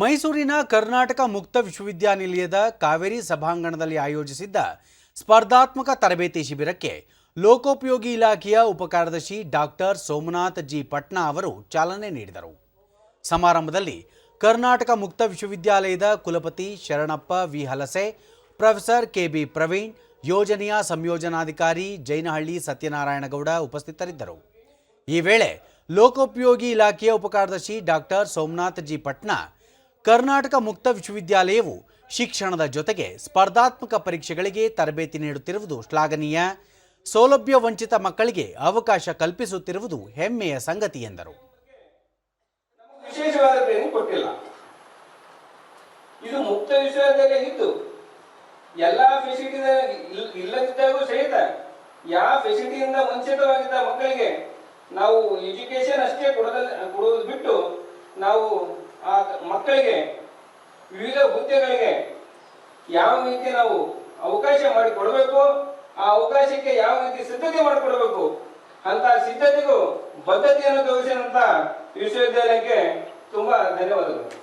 ಮೈಸೂರಿನ ಕರ್ನಾಟಕ ಮುಕ್ತ ವಿಶ್ವವಿದ್ಯಾನಿಲಯದ ಕಾವೇರಿ ಸಭಾಂಗಣದಲ್ಲಿ ಆಯೋಜಿಸಿದ್ದ ಸ್ಪರ್ಧಾತ್ಮಕ ತರಬೇತಿ ಶಿಬಿರಕ್ಕೆ ಲೋಕೋಪಯೋಗಿ ಇಲಾಖೆಯ ಉಪಕಾರ್ಯದರ್ಶಿ ಡಾಕ್ಟರ್ ಸೋಮನಾಥ್ ಜಿ ಪಟ್ನಾ ಅವರು ಚಾಲನೆ ನೀಡಿದರು. ಸಮಾರಂಭದಲ್ಲಿ ಕರ್ನಾಟಕ ಮುಕ್ತ ವಿಶ್ವವಿದ್ಯಾಲಯದ ಕುಲಪತಿ Sharanappa V. Halase, professor KB Praveen, ಯೋಜನೆಯ ಸಂಯೋಜನಾಧಿಕಾರಿ ಜೈನಹಳ್ಳಿ ಸತ್ಯನಾರಾಯಣಗೌಡ ಉಪಸ್ಥಿತರಿದ್ದರು. ಈ ವೇಳೆ ಲೋಕೋಪಯೋಗಿ ಇಲಾಖೆಯ ಉಪಕಾರ್ಯದರ್ಶಿ ಡಾಕ್ಟರ್ ಸೋಮನಾಥ್ ಜಿ ಪಟ್ನಾ ಕರ್ನಾಟಕ ಮುಕ್ತ ವಿಶ್ವವಿದ್ಯಾಲಯವು ಶಿಕ್ಷಣದ ಜೊತೆಗೆ ಸ್ಪರ್ಧಾತ್ಮಕ ಪರೀಕ್ಷೆಗಳಿಗೆ ತರಬೇತಿ ನೀಡುತ್ತಿರುವುದು ಶ್ಲಾಘನೀಯ. ಸೌಲಭ್ಯ ವಂಚಿತ ಮಕ್ಕಳಿಗೆ ಅವಕಾಶ ಕಲ್ಪಿಸುತ್ತಿರುವುದು ಹೆಮ್ಮೆಯ ಸಂಗತಿ ಎಂದರು. ಇದು ಮುಕ್ತ ವಿಶ್ವವಿದ್ಯಾಲಯ ಇದ್ದು, ಎಲ್ಲಾ ಫೆಸಿಲಿಟಿ ಇಲ್ಲದಿದ್ದಾಗೂ ಸಹಿತ ಯಾವ ಫೆಸಿಲಿಟಿಯಿಂದ ವಂಚಿತವಾಗಿದ್ದ ಮಕ್ಕಳಿಗೆ ನಾವು ಎಜುಕೇಶನ್ ಅಷ್ಟೇ ಕೊಡೋದಲ್ಲ ಕೊಡುವುದು ಬಿಟ್ಟು ನಾವು ಆ ಮಕ್ಕಳಿಗೆ ವಿವಿಧ ಹುದ್ದೆಗಳಿಗೆ ಯಾವ ರೀತಿ ನಾವು ಅವಕಾಶ ಮಾಡಿಕೊಡಬೇಕು, ಆ ಅವಕಾಶಕ್ಕೆ ಯಾವ ರೀತಿ ಸಿದ್ಧತೆ ಮಾಡಿಕೊಡಬೇಕು, ಅಂತ ಸಿದ್ಧತೆಗೂ ಬದ್ಧತೆಯನ್ನು ತೋರಿಸಿದಂತ ವಿಶ್ವವಿದ್ಯಾಲಯಕ್ಕೆ ತುಂಬಾ ಧನ್ಯವಾದಗಳು.